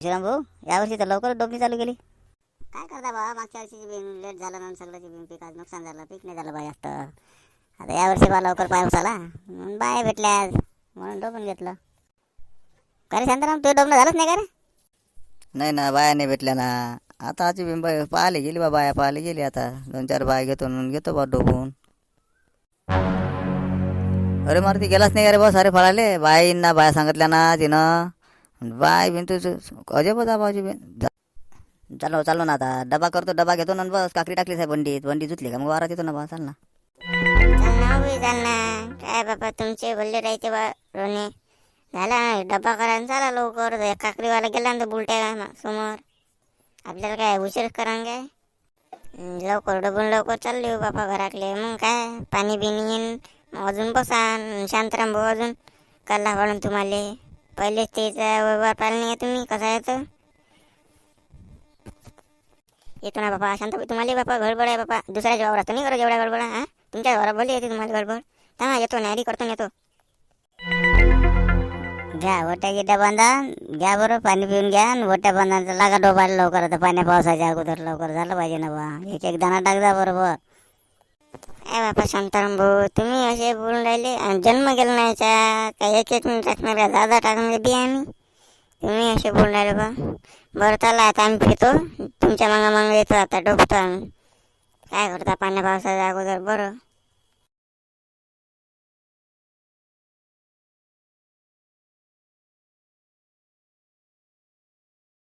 श्रीराम भाऊ यावर्षी तर लवकर डोबणी चालू केली. काय करता बा मागच्या वर्षी बी लेट झालं ना सगळ्याची बी पिकाचं नुकसान झालं पीक नाही झालं बा जास्त. आता यावर्षी बा लवकर पाऊस आला म्हणून बाया भेटल्या आज म्हणून डोबून घेतलं. का रे शांताराम तुझं डोबणं झालंच नाही का रे? नाही ना बाया नाही भेटल्या ना. आता आजी बिंब पाहिले गेली बा बाया पाहिले गेली आता. दोन चार बाया घेतो म्हणून घेतो बा डोबून. अरे मारुती गेलाच नाही का रे बा सारे फळाले? बाईंना बाया सांगितल्या ना तिनं. बाय बिन तुझं अजय बा बाजी बिन. चालो चालो ना आता. डबा करतो डबा घेतो ना बस काकडी टाकली साहेब बंडीत बंडी जुतली का? मग वारात येतो ना बा चाल ना. चालना काय बाबा तुमचे बोलले राहते बा रोने. झाला डबा डब्बा करा चला लवकर. ते काकडीवाला गेला ना बुलट्या समोर. आपल्याला काय उशीर करा काय लवकर डबून लवकर चालले हो बापा घरातले मग काय पाणी बिनी येईन अजून बसा शांतराम भाऊ अजून. कल्ला पडून तुम्हाला. पहिलेच त्याचा व्यवहार पाहिला नाही तुम्ही कसा येतो? येतो ना बाबा शांत तुम्हाला बापा गडबड आहे बापा दुसऱ्याच्या वावरात नाही करत एवढ्या गडबड हा? तुमच्या वावरात बोलली येते तुम्हाला गडबड. थांबा येतो नाही करतो येतो. घ्या वट्या गिट्या बांधा. घ्या बरं पाणी पिऊन घ्या. आणि ओट्या बांधा लागा डोबायला लवकर. आता पाण्या पावसाच्या अगोदर लवकर झालं पाहिजे ना बा. एक एक दाणा टाक जा बरोबर. काय बापा शांताराम भाऊ. तुम्ही असे बोलून राहिले. आणि जन्म गेला नाही याचा. काय एक एक मिनिट टाकणार का? दादा टाकणार बी आम्ही तुम्ही असे बोलून राहिले बा. बरं चला आता आम्ही फिरतो. तुमच्या मागं मागं येतो आता डोबतो आम्ही. काय करता? पाण्या पावसाच्या अगोदर. बरं.